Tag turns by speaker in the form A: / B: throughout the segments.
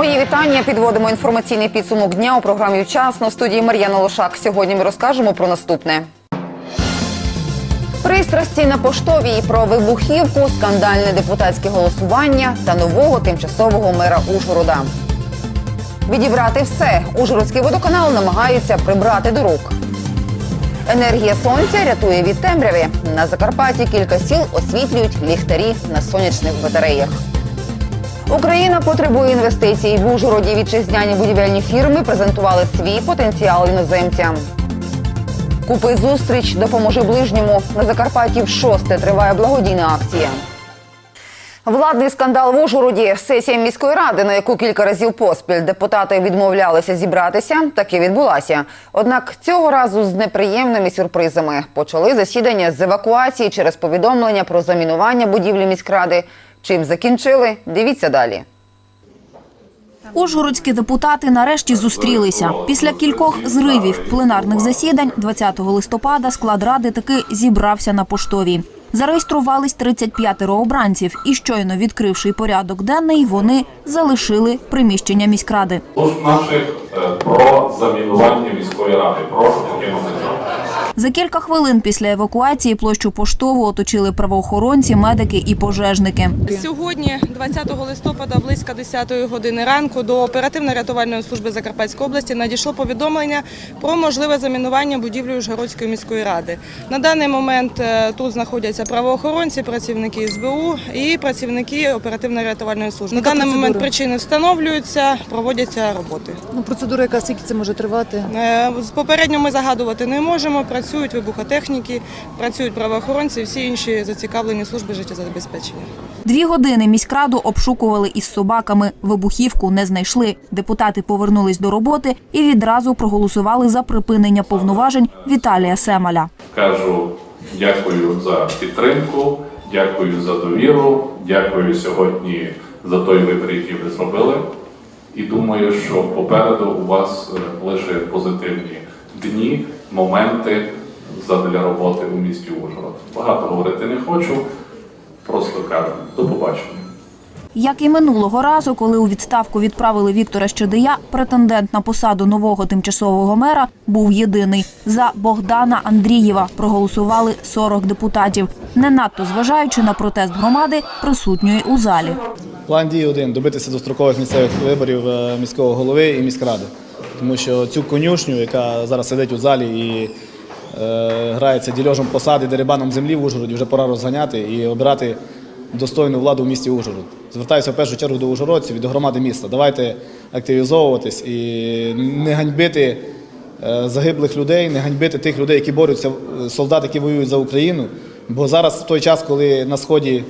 A: Мої вітання. Підводимо інформаційний підсумок дня у програмі «Вчасно» в студії Мар'яна Лошак. Сьогодні ми розкажемо про наступне. Пристрасті на поштовій про вибухівку, скандальне депутатське голосування та нового тимчасового мера Ужгорода. Відібрати все. Ужгородський водоканал намагається прибрати до рук. Енергія сонця рятує від темряви. На Закарпатті кілька сіл освітлюють ліхтарі на сонячних батареях. Україна потребує інвестицій. В Ужгороді вітчизняні будівельні фірми презентували свій потенціал іноземцям. Купи зустріч, допоможи ближньому. На Закарпатті в шосте триває благодійна акція. Владний скандал в Ужгороді. Сесія міської ради, на яку кілька разів поспіль депутати відмовлялися зібратися, таки відбулася. Однак цього разу з неприємними сюрпризами почали засідання з евакуації через повідомлення про замінування будівлі міськради. Чим закінчили? Дивіться далі.
B: Ужгородські депутати нарешті зустрілися. Після кількох зривів пленарних засідань 20 листопада склад ради таки зібрався на поштовій. Зареєструвались 35 обранців, і щойно відкривши порядок денний, вони залишили приміщення міськради.
C: Тож наших е, про замінування міської ради. Прошу покинути зал.
B: За кілька хвилин після евакуації площу поштову оточили правоохоронці, медики і пожежники.
D: Сьогодні, 20 листопада, близько 10 години ранку, до оперативно-рятувальної служби Закарпатської області надійшло повідомлення про можливе замінування будівлі Ужгородської міської ради. На даний момент е, тут знаходяться правоохоронці, працівники СБУ і працівники оперативно-рятувальної служби. На даний момент причини встановлюються, проводяться роботи.
E: Ну, процедура, яка скільки це може тривати?
D: Е, Попередньо ми загадувати не можемо. Працюють вибухотехніки, працюють правоохоронці, всі інші зацікавлені служби життєзабезпечення.
B: Дві години міськраду обшукували із собаками. Вибухівку не знайшли. Депутати повернулись до роботи і відразу проголосували за припинення повноважень Віталія Семаля.
C: Кажу дякую за підтримку, дякую за довіру, дякую сьогодні за той вибір, який ви зробили. І думаю, що попереду у вас е, лише позитивні дні, моменти задля роботи у місті Ужгород. Багато говорити не хочу, просто кажу до побачення.
B: Як і минулого разу, коли у відставку відправили Віктора Щедия, претендент на посаду нового тимчасового мера був єдиний. За Богдана Андрієва проголосували 40 депутатів, не надто зважаючи на протест громади, присутньої у залі.
F: План дії один добитися дострокових місцевих виборів е, міського голови і міськради. Тому що цю конюшню, яка зараз сидить у залі і грається дільожем посади, дерибаном землі в Ужгороді, вже пора розганяти і обирати достойну владу в місті Ужгород. Звертаюся в першу чергу до ужгородців і до громади міста. Давайте активізовуватись і не ганьбити е, загиблих людей, не ганьбити тих людей, які борються, е, солдат, які воюють за Україну. Бо зараз в той час, коли на сході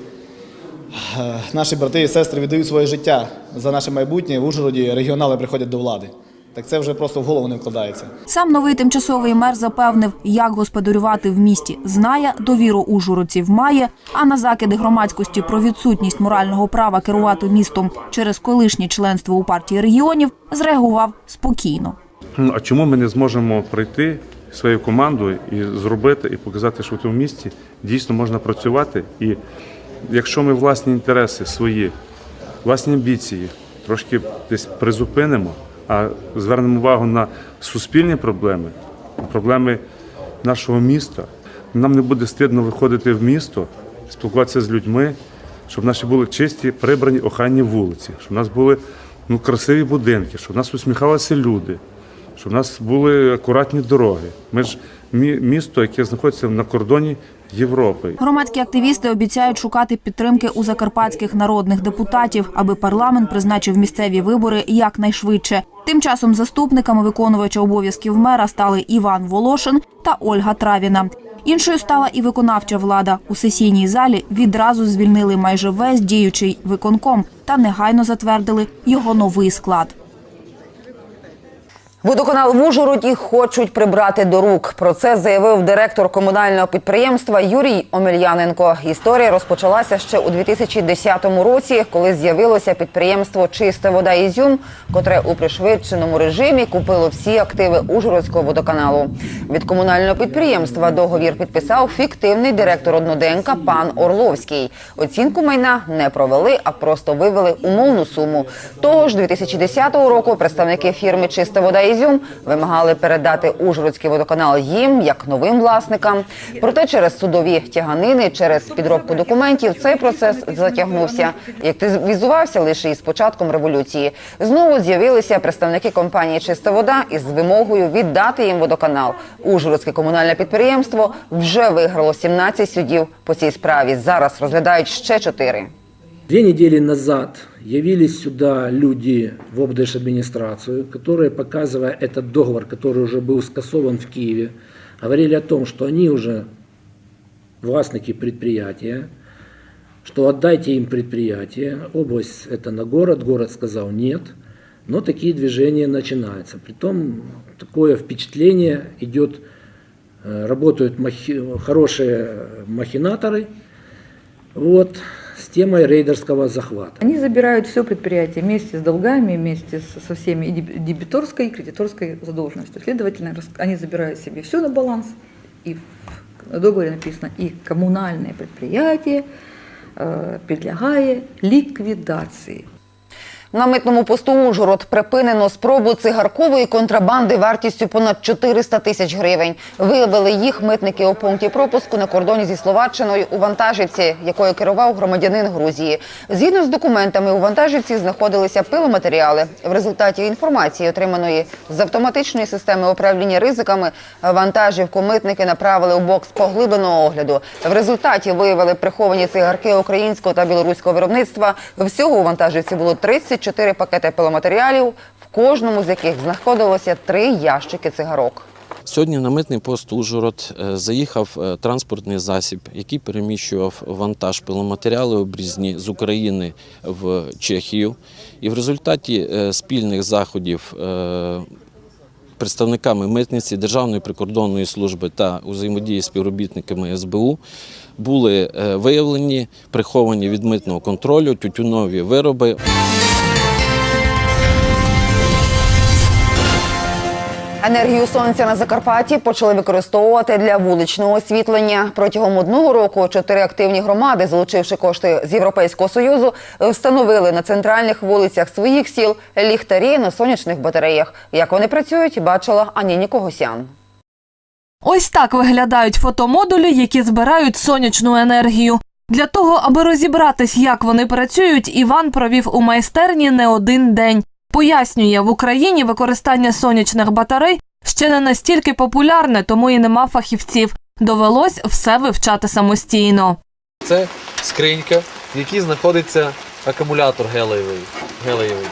F: Е, Наші брати і сестри віддають своє життя за наше майбутнє. В Ужгороді регіонали приходять до влади. Так це вже просто в голову не вкладається.
B: Сам новий тимчасовий мер запевнив, як господарювати в місті. Знає, довіру ужгородців має. А на закиди громадськості про відсутність морального права керувати містом через колишнє членство у партії регіонів зреагував спокійно.
G: Ну, А чому ми не зможемо прийти своєю командою і зробити, і показати, що в цьому місті дійсно можна працювати? І якщо ми власні інтереси свої, власні амбіції трошки десь призупинимо, а звернемо увагу на суспільні проблеми, проблеми нашого міста, нам не буде стидно виходити в місто, спілкуватися з людьми, щоб наші були чисті, прибрані, охайні вулиці, щоб у нас були ну, красиві будинки, щоб у нас усміхалися люди щоб в нас були акуратні дороги. Ми ж місто, яке знаходиться на кордоні Європи.
B: Громадські активісти обіцяють шукати підтримки у закарпатських народних депутатів, аби парламент призначив місцеві вибори якнайшвидше. Тим часом заступниками виконувача обов'язків мера стали Іван Волошин та Ольга Травіна. Іншою стала і виконавча влада. У сесійній залі відразу звільнили майже весь діючий виконком та негайно затвердили його новий склад.
A: Водоканал в Ужгороді хочуть прибрати до рук. Про це заявив директор комунального підприємства Юрій Омельяненко. Історія розпочалася ще у 2010 році, коли з'явилося підприємство Чиста вода Ізюм, котре у пришвидшеному режимі купило всі активи Ужгородського водоканалу. Від комунального підприємства договір підписав фіктивний директор одноденка пан Орловський. Оцінку майна не провели, а просто вивели умовну суму. Того ж 2010 року представники фірми Чиста вода Ізюм вимагали передати Ужгородський водоканал їм як новим власникам. Проте через судові тяганини, через підробку документів цей процес затягнувся. І активізувався лише із початком революції. Знову з'явилися представники компанії Чиста вода із вимогою віддати їм водоканал. Ужгородське комунальне підприємство вже виграло 17 судів по цій справі. Зараз розглядають ще чотири.
H: Две недели назад явились сюда люди в облдержадминистрацию, которые, показывая этот договор, который уже был скасован в Киеве, говорили о том, что они уже властники предприятия, что отдайте им предприятие. Область это на город, город сказал нет, но такие движения начинаются. Притом такое впечатление идет, э, работают махи- хорошие махинаторы, вот, темой рейдерского захвата.
E: Они забирают все предприятие вместе с долгами, вместе со всеми дебиторской, и кредиторской задолженностью. Следовательно, они забирают себе все на баланс, и в договоре написано, и коммунальное предприятие э, подлягает ликвидации.
A: На митному посту Ужгород припинено спробу цигаркової контрабанди вартістю понад 400 тисяч гривень. Виявили їх митники у пункті пропуску на кордоні зі Словаччиною у вантажівці, якою керував громадянин Грузії. Згідно з документами, у вантажівці знаходилися пиломатеріали. В результаті інформації, отриманої з автоматичної системи управління ризиками, вантажівку митники направили у бокс поглибленого огляду. В результаті виявили приховані цигарки українського та білоруського виробництва. Всього у вантажівці було 34 пакети пиломатеріалів, в кожному з яких знаходилося три ящики цигарок.
I: Сьогодні на митний пост Ужгород е, заїхав е, транспортний засіб, який переміщував вантаж пиломатеріали обрізні з України в Чехію. І в результаті е, спільних заходів представниками митниці Державної прикордонної служби та взаємодії з співробітниками СБУ були виявлені приховані від митного контролю тютюнові вироби.
A: Енергію сонця на Закарпатті почали використовувати для вуличного освітлення. Протягом одного року чотири активні громади, залучивши кошти з Європейського союзу, встановили на центральних вулицях своїх сіл ліхтарі на сонячних батареях. Як вони працюють, бачила Аніні Когосян.
J: Ось так виглядають фотомодулі, які збирають сонячну енергію. Для того, аби розібратись, як вони працюють, Іван провів у майстерні не один день. Пояснює, в Україні використання сонячних батарей ще не настільки популярне, тому і нема фахівців. Довелось все вивчати самостійно.
K: Це скринька, в якій знаходиться акумулятор гелієвий. гелієвий.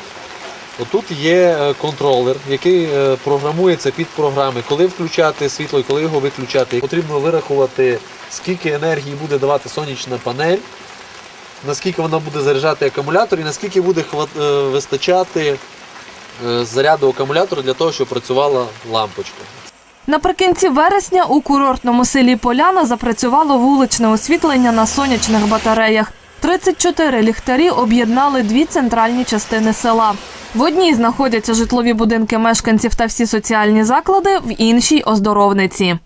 K: Отут є е, контролер, який е, програмується під програми, коли включати світло і коли його виключати. Потрібно вирахувати, скільки енергії буде давати сонячна панель, наскільки вона буде заряджати акумулятор і наскільки буде хват- е, вистачати е, заряду акумулятора для того, щоб працювала лампочка.
J: Наприкінці вересня у курортному селі Поляна запрацювало вуличне освітлення на сонячних батареях. 34 ліхтарі об'єднали дві центральні частини села. В одній знаходяться житлові будинки мешканців та всі соціальні заклади, в іншій оздоровниці.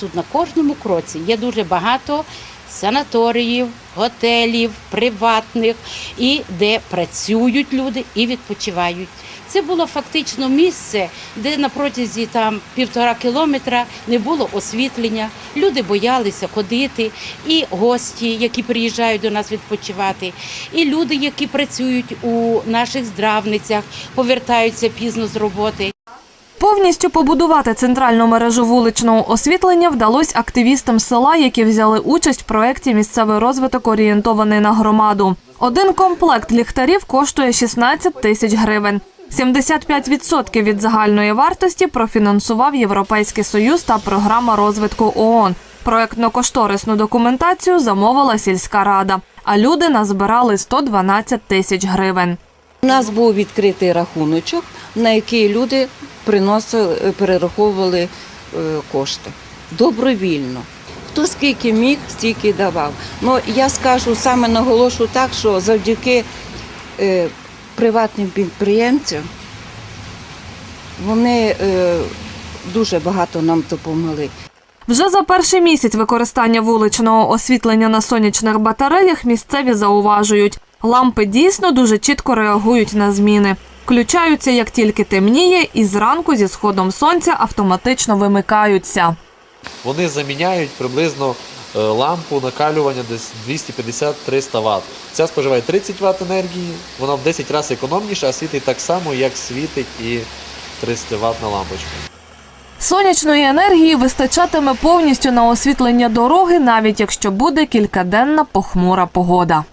L: Тут на кожному кроці є дуже багато санаторіїв, готелів, приватних, і де працюють люди і відпочивають. Це було фактично місце, де на протязі там півтора кілометра не було освітлення. Люди боялися ходити, і гості, які приїжджають до нас відпочивати, і люди, які працюють у наших здравницях, повертаються пізно з роботи.
J: Повністю побудувати центральну мережу вуличного освітлення вдалося активістам села, які взяли участь в проєкті Місцевий розвиток орієнтований на громаду. Один комплект ліхтарів коштує 16 тисяч гривень. 75% від загальної вартості профінансував Європейський Союз та програма розвитку ООН. Проектно-кошторисну документацію замовила сільська рада, а люди назбирали 112 тисяч гривень.
M: У нас був відкритий рахуночок на який люди приносили, перераховували е, кошти. Добровільно. Хто скільки міг, стільки давав. Ну, я скажу, саме наголошу так, що завдяки е, приватним підприємцям вони е, дуже багато нам допомогли.
J: Вже за перший місяць використання вуличного освітлення на сонячних батареях місцеві зауважують, лампи дійсно дуже чітко реагують на зміни. Включаються як тільки темніє, і зранку зі сходом сонця автоматично вимикаються.
I: Вони заміняють приблизно е, лампу накалювання десь 250-300 Вт. Ця споживає 30 Вт енергії, вона в 10 разів економніша, а світить так само, як світить і 300 Вт лампочка.
J: Сонячної енергії вистачатиме повністю на освітлення дороги, навіть якщо буде кількаденна похмура погода.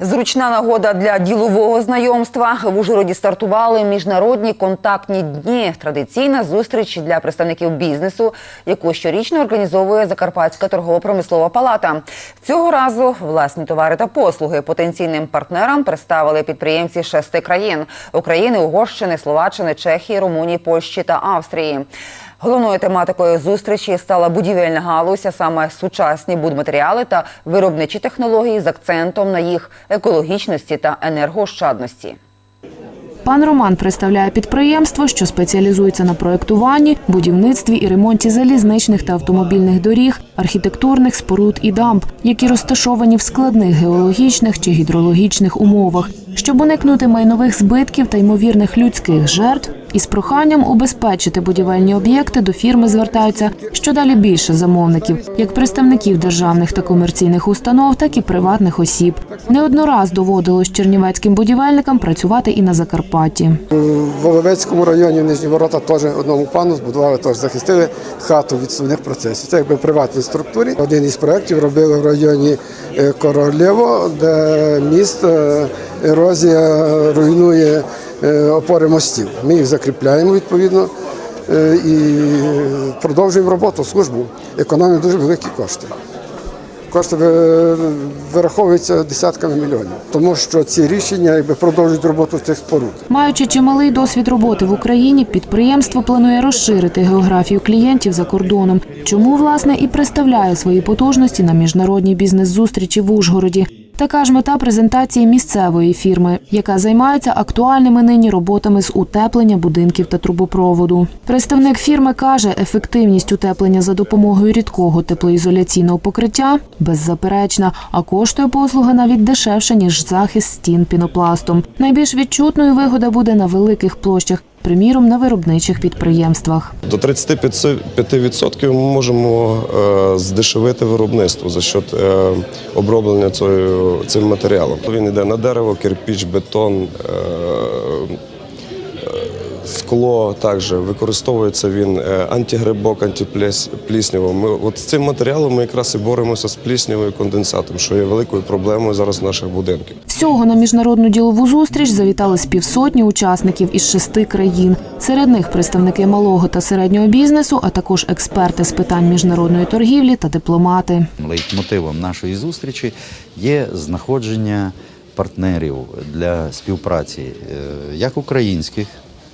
A: Зручна нагода для ділового знайомства. В Ужгороді стартували міжнародні контактні дні. Традиційна зустріч для представників бізнесу, яку щорічно організовує Закарпатська торгово-промислова палата. Цього разу власні товари та послуги потенційним партнерам представили підприємці шести країн: України, Угорщини, Словаччини, Чехії, Румунії, Польщі та Австрії. Головною тематикою зустрічі стала будівельна галузь, а саме сучасні будматеріали та виробничі технології з акцентом на їх екологічності та енергоощадності.
N: Пан Роман представляє підприємство, що спеціалізується на проєктуванні, будівництві і ремонті залізничних та автомобільних доріг, архітектурних споруд і дамб, які розташовані в складних геологічних чи гідрологічних умовах, щоб уникнути майнових збитків та ймовірних людських жертв. Із проханням убезпечити будівельні об'єкти до фірми звертаються щодалі більше замовників, як представників державних та комерційних установ, так і приватних осіб. Не однораз доводилось чернівецьким будівельникам працювати і на Закарпатті.
O: У Воловецькому районі в Нижні Ворота теж одному пану збудували, теж захистили хату від сувних процесів. Це якби в приватній структурі. Один із проєктів робили в районі е, Королєво, де міст е, ерозія руйнує е, опори мостів. Ми їх закріпляємо відповідно е, і продовжуємо роботу, службу. Економимо дуже великі кошти. Кошти вираховуються десятками мільйонів, тому що ці рішення якби продовжують роботу цих споруд.
N: Маючи чималий досвід роботи в Україні, підприємство планує розширити географію клієнтів за кордоном. Чому власне і представляє свої потужності на міжнародній бізнес-зустрічі в Ужгороді. Така ж мета презентації місцевої фірми, яка займається актуальними нині роботами з утеплення будинків та трубопроводу. Представник фірми каже, ефективність утеплення за допомогою рідкого теплоізоляційного покриття беззаперечна, а коштує послуга навіть дешевше ніж захист стін пінопластом. Найбільш відчутною вигода буде на великих площах. Приміром, на виробничих підприємствах.
P: До 35% ми можемо е, здешевити виробництво за счет е, оброблення цим матеріалом. Він йде на дерево, кирпіч, бетон, е, скло також використовується він е, антигрибок, антиплісняво. Ми от з цим матеріалом ми якраз і боремося з пліснявою конденсатом, що є великою проблемою зараз наших будинків.
N: Всього на міжнародну ділову зустріч завітали з півсотні учасників із шести країн. Серед них представники малого та середнього бізнесу, а також експерти з питань міжнародної торгівлі та дипломати.
Q: Лейтмотивом нашої зустрічі є знаходження партнерів для співпраці е, як українських,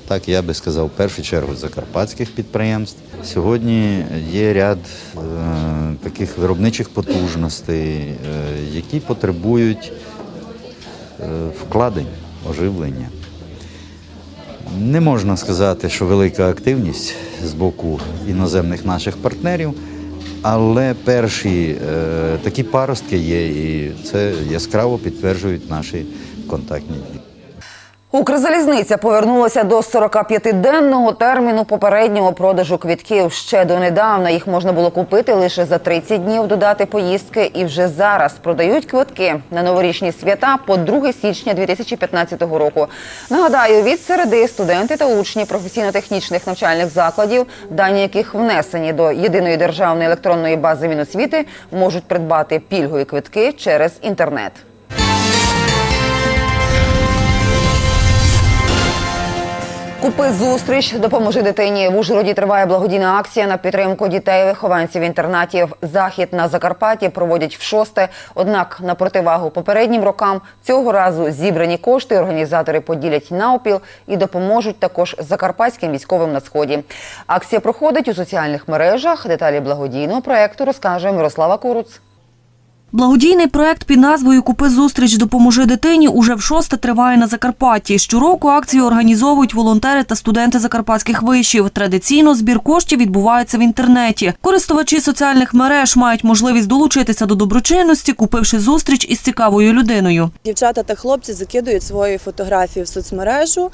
Q: так я би сказав, в першу чергу закарпатських підприємств. Сьогодні є ряд е, таких виробничих потужностей, е, які потребують е, вкладень, оживлення. Не можна сказати, що велика активність з боку іноземних наших партнерів, але перші е, такі паростки є, і це яскраво підтверджують наші контактні дні.
A: Укрзалізниця повернулася до 45-денного терміну попереднього продажу квітків. Ще донедавна їх можна було купити лише за 30 днів до дати поїздки, і вже зараз продають квитки на новорічні свята по 2 січня 2015 року. Нагадаю, від середи студенти та учні професійно-технічних навчальних закладів, дані яких внесені до єдиної державної електронної бази Міносвіти, можуть придбати пільгові квитки через інтернет. Купи зустріч, допоможи дитині. В Ужгороді триває благодійна акція на підтримку дітей, вихованців інтернатів. Захід на Закарпатті проводять в шосте. Однак на противагу попереднім рокам цього разу зібрані кошти організатори поділять навпіл і допоможуть також закарпатським військовим на сході. Акція проходить у соціальних мережах. Деталі благодійного проекту розкаже Мирослава Куруц.
R: Благодійний проект під назвою Купи зустріч допоможи дитині уже в шосте триває на Закарпатті. Щороку акцію організовують волонтери та студенти закарпатських вишів. Традиційно збір коштів відбувається в інтернеті. Користувачі соціальних мереж мають можливість долучитися до доброчинності, купивши зустріч із цікавою людиною.
O: Дівчата та хлопці закидують свої фотографії в соцмережу.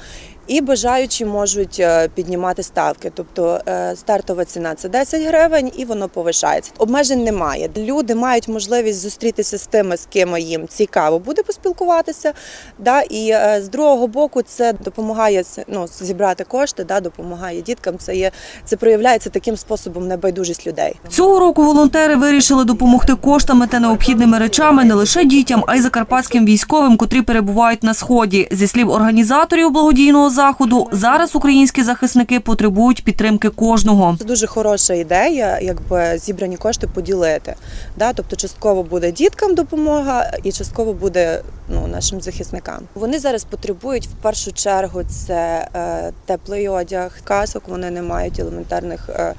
O: І бажаючі можуть е, піднімати ставки. Тобто е, стартова ціна це 10 гривень, і воно повишається. Обмежень немає. Люди мають можливість зустрітися з тими, з ким їм цікаво буде поспілкуватися. Да? І е, з другого боку, це допомагає ну, зібрати кошти, да? допомагає діткам. Це є це проявляється таким способом небайдужість людей.
R: Цього року волонтери вирішили допомогти коштами та необхідними речами не лише дітям, а й закарпатським військовим, котрі перебувають на сході. Зі слів організаторів благодійного заходу, зараз українські захисники потребують підтримки кожного.
O: Це дуже хороша ідея, якби зібрані кошти поділити. Да? Тобто частково буде діткам допомога і частково буде ну, нашим захисникам. Вони зараз потребують в першу чергу це е, теплий одяг, касок вони не мають елементарних е,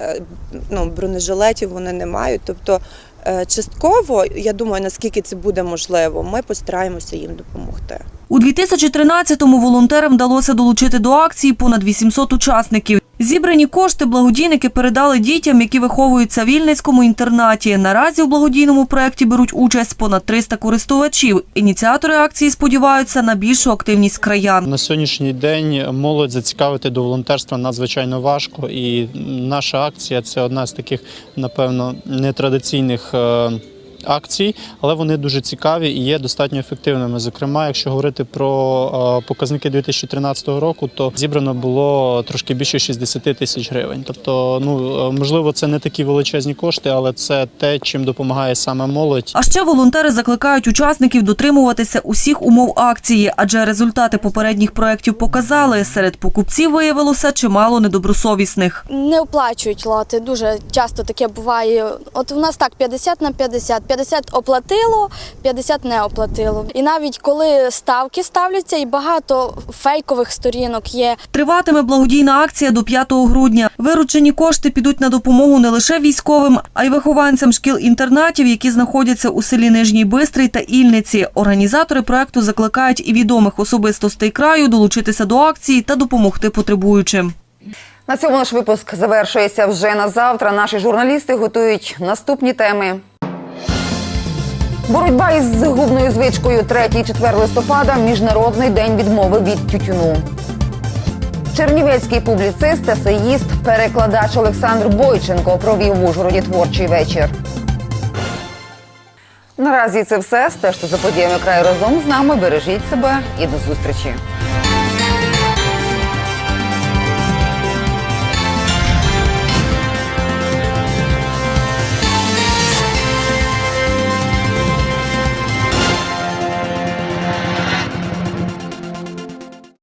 O: е, ну, бронежилетів вони не мають. Тобто частково, я думаю, наскільки це буде можливо, ми постараємося їм допомогти.
R: У 2013-му волонтерам вдалося долучити до акції понад 800 учасників. Зібрані кошти благодійники передали дітям, які виховуються в Вільницькому інтернаті. Наразі у благодійному проєкті беруть участь понад 300 користувачів. Ініціатори акції сподіваються на більшу активність краян.
I: На сьогоднішній день молодь зацікавити до волонтерства надзвичайно важко, і наша акція це одна з таких, напевно, нетрадиційних. Акцій, але вони дуже цікаві і є достатньо ефективними. Зокрема, якщо говорити про е, показники 2013 року, то зібрано було трошки більше 60 тисяч гривень. Тобто, ну е, можливо, це не такі величезні кошти, але це те, чим допомагає саме молодь.
R: А ще волонтери закликають учасників дотримуватися усіх умов акції, адже результати попередніх проєктів показали, серед покупців виявилося чимало недобросовісних.
S: Не оплачують лоти. Дуже часто таке буває. От у нас так 50 на 50. 50 оплатило, 50 не оплатило. І навіть коли ставки ставляться, і багато фейкових сторінок є.
R: Триватиме благодійна акція до 5 грудня. Виручені кошти підуть на допомогу не лише військовим, а й вихованцям шкіл-інтернатів, які знаходяться у селі Нижній Бистрий та Ільниці. Організатори проекту закликають і відомих особистостей краю долучитися до акції та допомогти потребуючим.
A: На цьому наш випуск завершується вже на завтра. Наші журналісти готують наступні теми. Боротьба із згубною звичкою 3-4 листопада міжнародний день відмови від тютюну. Чернівецький публіцист, есеїст, перекладач Олександр Бойченко провів в Ужгороді творчий вечір. Наразі це все. Стежте за подіями краю разом з нами. Бережіть себе і до зустрічі.